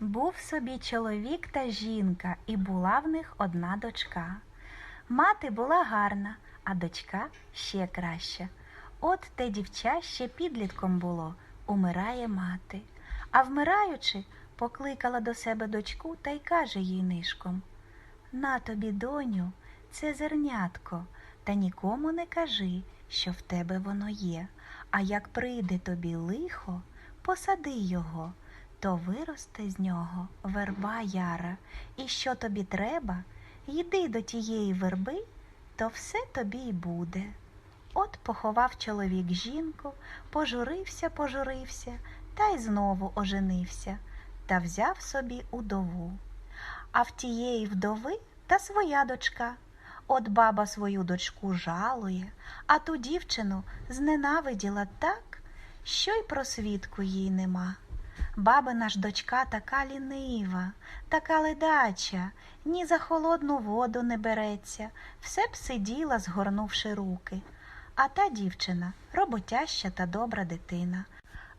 Був собі чоловік та жінка, і була в них одна дочка. Мати була гарна, а дочка ще краща. От те дівча ще підлітком було, умирає мати. А вмираючи, покликала до себе дочку та й каже їй нишком На тобі, доню, це зернятко, та нікому не кажи, що в тебе воно є. А як прийде тобі лихо, посади його, то виросте з нього верба яра, і що тобі треба, йди до тієї верби, то все тобі й буде. От поховав чоловік жінку, пожурився, пожурився, та й знову оженився, та взяв собі удову. А в тієї вдови та своя дочка. От баба свою дочку жалує, а ту дівчину зненавиділа так, що й просвідку їй нема. Бабина ж дочка така лінива, така ледача, ні за холодну воду не береться, все б сиділа, згорнувши руки. А та дівчина роботяща та добра дитина.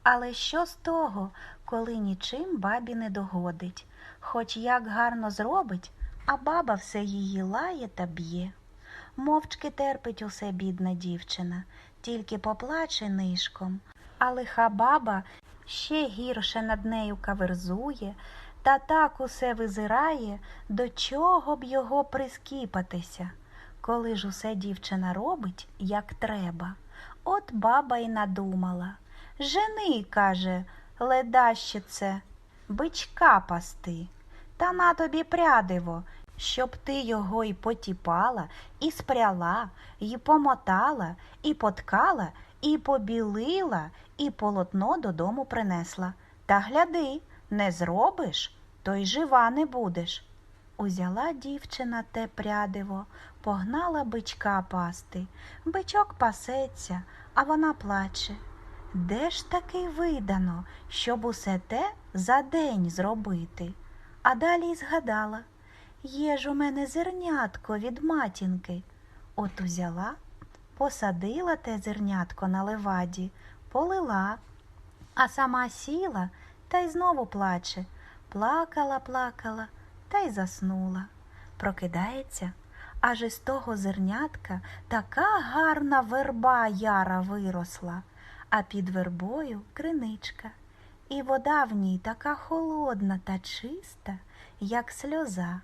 Але що з того, коли нічим бабі не догодить, хоч як гарно зробить, а баба все її лає та б'є. Мовчки терпить усе бідна дівчина, тільки поплаче нишком. А лиха баба ще гірше над нею каверзує, та так усе визирає, до чого б його прискіпатися. Коли ж усе дівчина робить, як треба. От баба й надумала. Жени, каже, ледащице, бичка пасти, та на тобі прядиво, щоб ти його й потіпала, і спряла, і помотала, і поткала, і побілила, і полотно додому принесла. Та гляди, не зробиш, то й жива не будеш. Узяла дівчина те прядиво, погнала бичка пасти. Бичок пасеться, а вона плаче. Де ж таки видано, щоб усе те за день зробити? А далі й згадала є ж у мене зернятко від матінки. От узяла, посадила те зернятко на леваді, полила, а сама сіла та й знову плаче. Плакала, плакала та й заснула. Прокидається, аж із того зернятка така гарна верба яра виросла, а під вербою криничка. І вода в ній така холодна та чиста, як сльоза.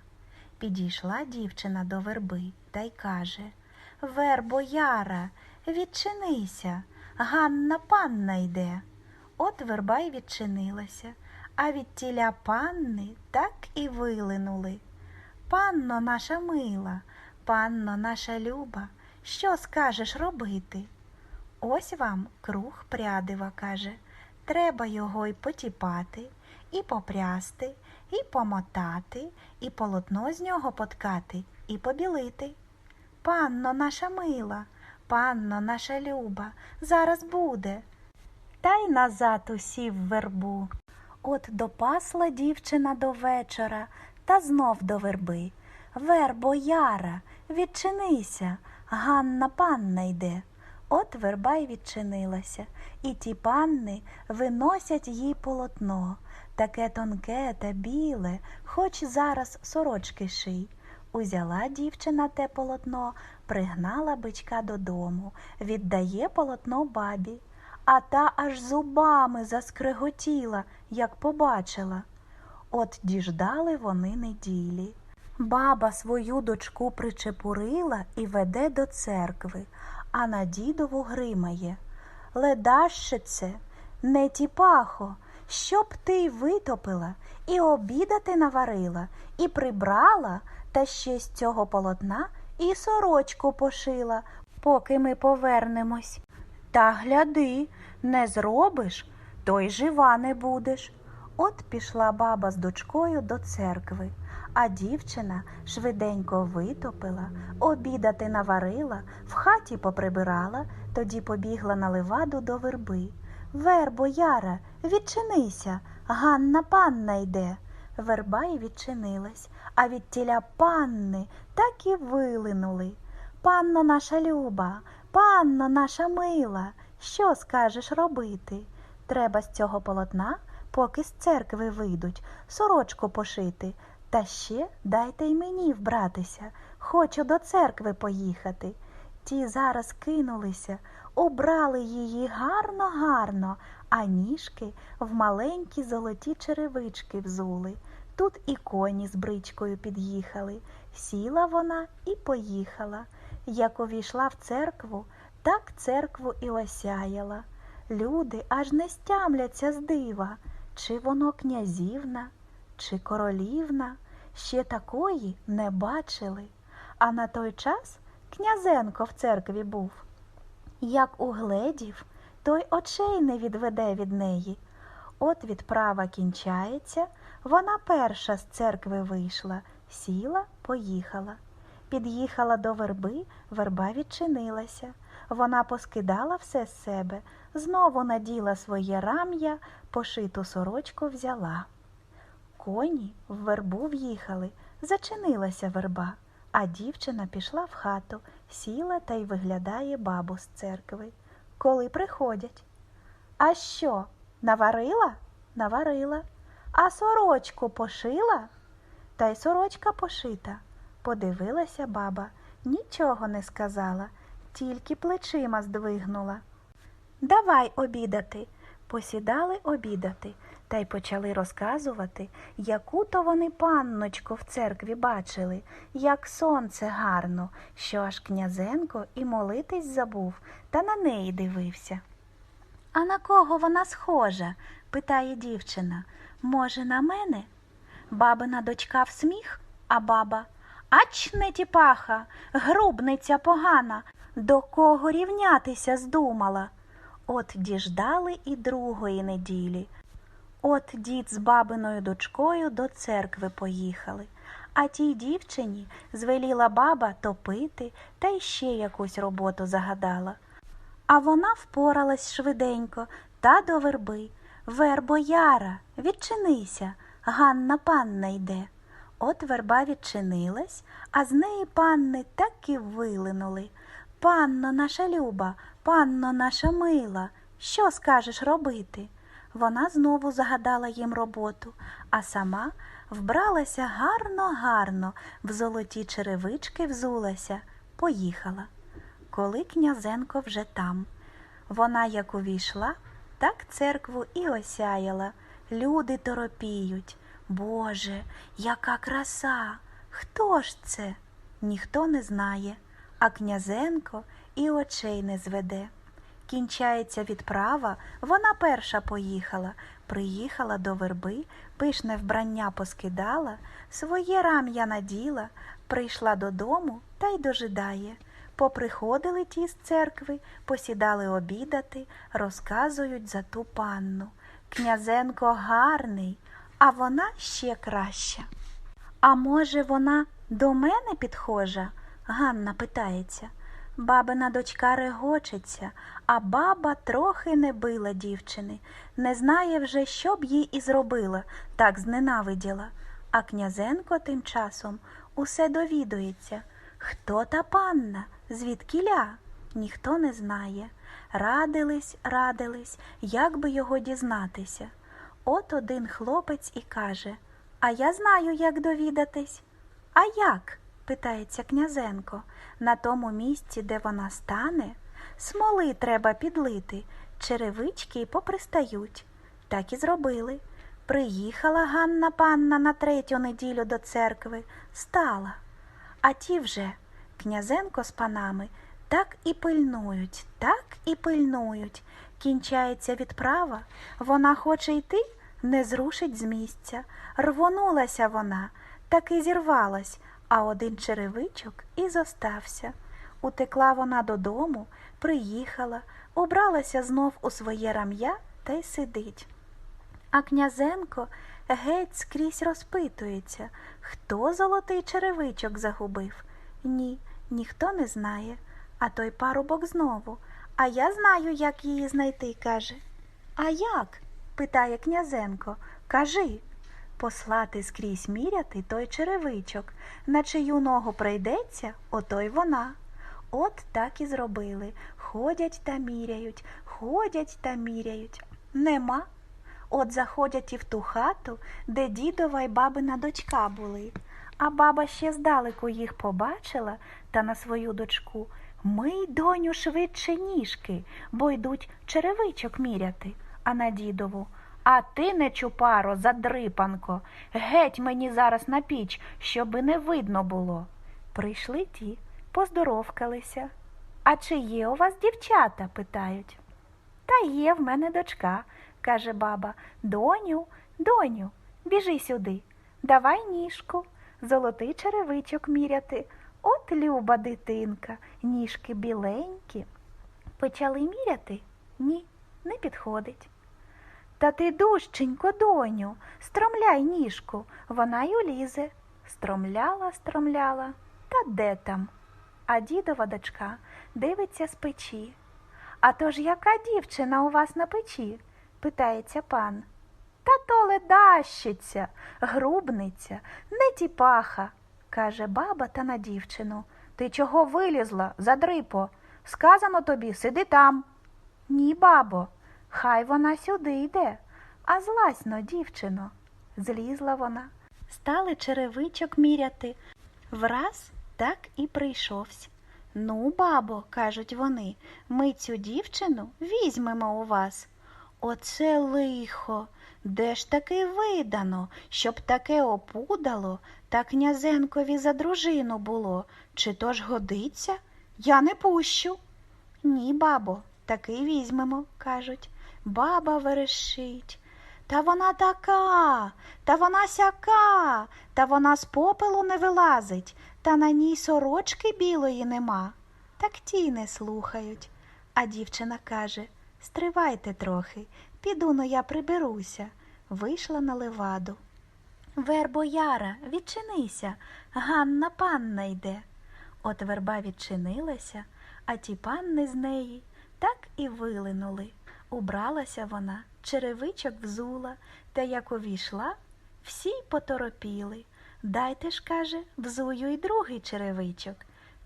Підійшла дівчина до верби та й каже Вербо яра, відчинися, Ганна панна йде. От верба й відчинилася, а від тіля панни так і вилинули. Панно наша мила, панно наша люба, що скажеш робити? Ось вам круг прядива, каже. Треба його й потіпати, і попрясти, і помотати, і полотно з нього поткати, і побілити. Панно наша мила, панно наша люба, зараз буде. Та й назад усів вербу. От допасла дівчина до вечора та знов до верби. Вербо яра, відчинися, Ганна панна йде. От верба й відчинилася, і ті панни виносять їй полотно, таке тонке та біле, хоч зараз сорочки ший. Узяла дівчина те полотно, пригнала бичка додому, віддає полотно бабі, а та аж зубами заскриготіла, як побачила. От діждали вони неділі. Баба свою дочку причепурила і веде до церкви, а на дідову гримає. Ледащице, не тіпахо, щоб ти й витопила, і обідати наварила, і прибрала, та ще з цього полотна і сорочку пошила, поки ми повернемось. Та гляди, не зробиш, то й жива не будеш. От пішла баба з дочкою до церкви, а дівчина швиденько витопила, обідати наварила, в хаті поприбирала, тоді побігла на леваду до верби. Вербо, Яра, відчинися, Ганна панна йде. Верба й відчинилась, а від тіля панни так і вилинули. Панно наша люба, панно наша мила, що скажеш робити? Треба з цього полотна поки з церкви вийдуть, сорочку пошити. Та ще дайте й мені вбратися, хочу до церкви поїхати. Ті зараз кинулися, обрали її гарно-гарно, а ніжки в маленькі золоті черевички взули. Тут і коні з бричкою під'їхали. Сіла вона і поїхала. Як увійшла в церкву, так церкву і осяяла. Люди аж не стямляться з дива, чи воно князівна, чи королівна, ще такої не бачили. А на той час князенко в церкві був. Як угледів, той очей не відведе від неї. От відправа кінчається, вона перша з церкви вийшла, сіла, поїхала. Під'їхала до верби, верба відчинилася. Вона поскидала все з себе, знову наділа своє рам'я, пошиту сорочку взяла. Коні в вербу в'їхали, зачинилася верба, а дівчина пішла в хату, сіла та й виглядає бабу з церкви. Коли приходять. А що, наварила? Наварила. А сорочку пошила? Та й сорочка пошита. Подивилася баба, нічого не сказала, тільки плечима здвигнула. Давай обідати. Посідали обідати та й почали розказувати, яку то вони панночку в церкві бачили, як сонце гарно, що аж князенко і молитись забув, та на неї дивився. А на кого вона схожа? питає дівчина. Може, на мене? Бабина дочка в сміх, а баба. Ач не тіпаха, грубниця погана, до кого рівнятися здумала. От діждали і другої неділі. От дід з бабиною дочкою до церкви поїхали, а тій дівчині звеліла баба топити та й ще якусь роботу загадала. А вона впоралась швиденько та до верби. Вербо яра, відчинися, Ганна панна йде. От верба відчинилась, а з неї панни так і вилинули. Панно наша люба, панно наша мила, що скажеш робити? Вона знову загадала їм роботу, а сама вбралася гарно-гарно, в золоті черевички взулася, поїхала. Коли князенко вже там. Вона як увійшла, так церкву і осяяла. Люди торопіють. Боже, яка краса! Хто ж це? Ніхто не знає, а князенко і очей не зведе. Кінчається відправа, вона перша поїхала, приїхала до верби, пишне вбрання поскидала, своє рам'я наділа, прийшла додому та й дожидає. Поприходили ті з церкви, посідали обідати, розказують за ту панну. Князенко гарний, а вона ще краща. А може, вона до мене підхожа? Ганна питається. Бабина дочка регочеться, а баба трохи не била дівчини, не знає вже, що б їй і зробила, так зненавиділа. А князенко тим часом усе довідується. Хто та панна? Звідкіля? Ніхто не знає. Радились, радились, як би його дізнатися. От один хлопець і каже А я знаю, як довідатись. А як? Питається князенко. На тому місці, де вона стане, смоли треба підлити, черевички й попристають. Так і зробили. Приїхала Ганна панна на третю неділю до церкви, стала. А ті вже, князенко з панами, так і пильнують, так і пильнують. Кінчається відправа, вона хоче йти, не зрушить з місця. Рвонулася вона, так і зірвалась, а один черевичок і зостався. Утекла вона додому, приїхала, убралася знов у своє рам'я та й сидить. А князенко геть скрізь розпитується, хто золотий черевичок загубив. Ні, ніхто не знає. А той парубок знову. А я знаю, як її знайти, каже. А як? питає князенко. Кажи. Послати скрізь міряти той черевичок, на чию ногу прийдеться, ото й вона. От так і зробили. Ходять та міряють, ходять та міряють. Нема. От заходять і в ту хату, де дідова й бабина дочка були. А баба ще здалеку їх побачила та на свою дочку Мий, доню, швидше ніжки, бо йдуть черевичок міряти, а на дідову. А ти, не чупаро, задрипанко, геть мені зараз на піч, щоби не видно було. Прийшли ті, поздоровкалися. А чи є у вас дівчата? питають. Та є в мене дочка, каже баба. Доню, доню, біжи сюди, давай ніжку, золотий черевичок міряти. От люба дитинка, ніжки біленькі. Почали міряти? Ні, не підходить. Та ти дужченько, доню, стромляй ніжку, вона й улізе. Стромляла, стромляла, та де там? А дідова дочка дивиться з печі. А то ж яка дівчина у вас на печі? питається пан. Та то ледащиця, грубниця, не тіпаха, каже баба та на дівчину. Ти чого вилізла, задрипо? Сказано тобі, сиди там. Ні, бабо, хай вона сюди йде. А злазьно, дівчино. Злізла вона. Стали черевичок міряти. Враз так і прийшовсь. Ну, бабо, кажуть вони, ми цю дівчину візьмемо у вас. Оце лихо, де ж таки видано, щоб таке опудало та князенкові за дружину було. Чи то ж годиться? Я не пущу. Ні, бабо, таки візьмемо, кажуть. Баба верещить. Та вона така, та вона сяка, та вона з попелу не вилазить, та на ній сорочки білої нема. Так ті не слухають. А дівчина каже Стривайте трохи, піду но я приберуся. Вийшла на леваду. Вербо Яра, відчинися, Ганна панна йде. От верба відчинилася, а ті панни з неї так і вилинули. Убралася вона, черевичок взула, та як увійшла, всі й поторопіли. Дайте ж, каже, взую й другий черевичок.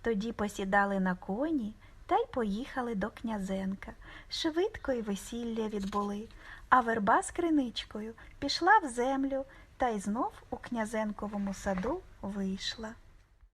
Тоді посідали на коні та й поїхали до князенка. Швидко й весілля відбули, а верба з криничкою пішла в землю та й знов у князенковому саду вийшла.